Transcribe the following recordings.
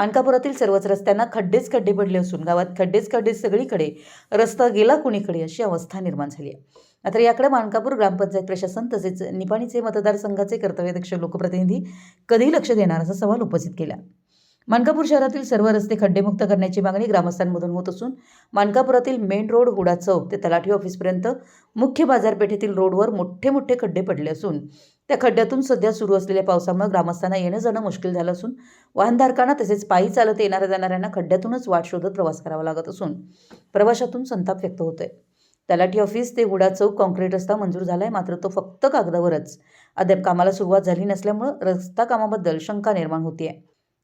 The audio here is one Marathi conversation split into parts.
मानकापुरातील सर्वच रस्त्यांना खड्डेच खड्डे पडले असून गावात खड्डेच खड्डे सगळीकडे रस्ता गेला कुणीकडे अशी अवस्था निर्माण झाली आहे. मात्र याकडे मानकापूर ग्रामपंचायत प्रशासन तसेच निपाणीचे मतदारसंघाचे कर्तव्यदक्ष लोकप्रतिनिधी कधी लक्ष देणार असा सवाल उपस्थित केला. मानकापूर शहरातील सर्व रस्ते खड्डेमुक्त करण्याची मागणी ग्रामस्थांमधून होत असून मानकापुरातील मेन रोड हुडा चौक ते तलाठी ऑफिसपर्यंत मुख्य बाजारपेठेतील रोडवर मोठे मोठे खड्डे पडले असून त्या खड्ड्यातून सध्या सुरू असलेल्या पावसामुळे ग्रामस्थांना येणं जाणं मुश्किल झालं असून वाहनधारकांना तसेच पायी चालत येणाऱ्या जाणाऱ्यांना खड्ड्यातूनच वाट शोधत प्रवास करावा लागत असून प्रवाशातून संताप व्यक्त होतोय. तलाठी ऑफिस ते हुडा चौक कॉन्क्रीट रस्ता मंजूर झाला आहे मात्र तो फक्त कागदावरच. अद्याप कामाला सुरुवात झाली नसल्यामुळं रस्ता कामाबद्दल शंका निर्माण होतीये.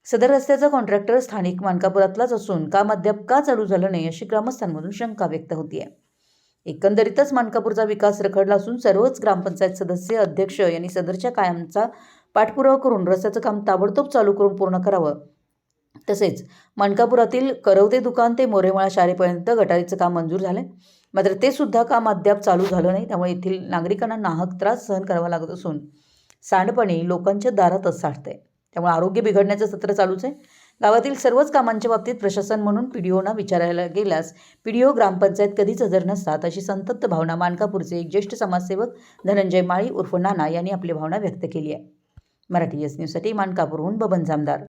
सदर रस्त्याचा कॉन्ट्रॅक्टर स्थानिक मानकापुरातलाच असून काम अद्याप का चालू झालं नाही अशी ग्रामस्थांमधून शंका व्यक्त होतीये. एकंदरीतच मानकापूरचा विकास रखडला असून सर्वच ग्रामपंचायत सदस्य अध्यक्ष यांनी सदरच्या कायमचा पाठपुरावा करून रस्त्याचं काम ताबडतोब चालू करून पूर्ण करावं. तसेच मानकापुरातील करवते दुकान ते मोरेमाळा शाळेपर्यंत गटारीचं काम मंजूर झालंय. मात्र ते सुद्धा काम अद्याप चालू झालं नाही. त्यामुळे येथील नागरिकांना नाहक त्रास सहन करावा लागत असून सांडपाणी लोकांच्या दारातच साठतंय. त्यामुळे आरोग्य बिघडण्याचं सत्र चालूच आहे. गावातील सर्वच कामांच्या बाबतीत प्रशासन म्हणून पी डी ओना विचारायला गेल्यास पी डी ओ ग्रामपंचायत कधीच हजर नसतात अशी संतप्त भावना मानकापूरचे एक ज्येष्ठ समाजसेवक धनंजय माळी उर्फ नाना यांनी आपली भावना व्यक्त केली आहे. मराठी एस न्यूजसाठी मानकापूरहून बबन जामदार.